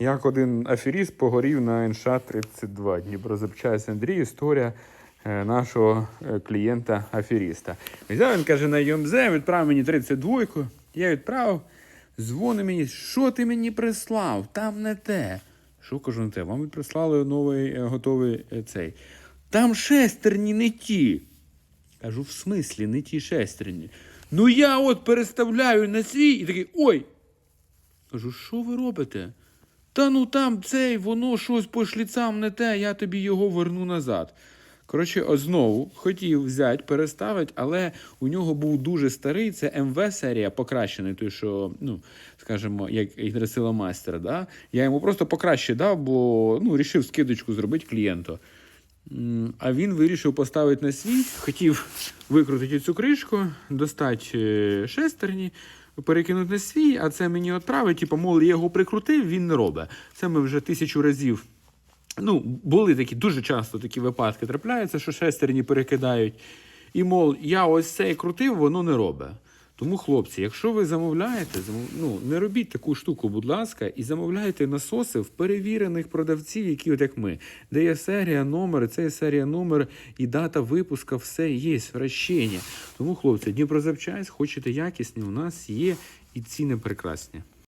як один аферіст погорів на НШ-32. Дніпрозапчасть Андрій, історія е, нашого е, клієнта-аферіста. Взяв він каже на ЮМЗ, відправив мені 32 Я відправив, дзвони мені, що ти мені прислав? Там не те. Що кажу не те? Вам прислали новий е, готовий цей. Там шестерні не ті. Кажу, в смислі, не ті шестерні. Ну я от переставляю на свій і такий ой. Кажу, що ви робите? Та ну там цей, воно щось по шліцам не те, я тобі його верну назад. Коротше, от знову хотів взяти, переставити, але у нього був дуже старий, це МВ серія покращений, той, що, ну, скажімо, як гідросила майстера. Да? Я йому просто покраще дав, бо ну, рішив скидочку зробити клієнту. А він вирішив поставити на свій, хотів викрутити цю кришку, достати е, шестерні, перекинути на свій, а це мені отравить, типу, мол, я його прикрутив, він не робить. Це ми вже тисячу разів. Ну, були такі, дуже часто такі випадки трапляються, що шестерні перекидають. І, мол, я ось цей крутив, воно не робить. Тому, хлопці, якщо ви замовляєте, замов- ну, не робіть таку штуку, будь ласка, і замовляйте насоси в перевірених продавців, які от як ми, де є серія, номер, це є серія номер і дата випуска, все є, вращення. Тому, хлопці, Дніпрозапчасть, хочете якісні, у нас є і ціни прекрасні.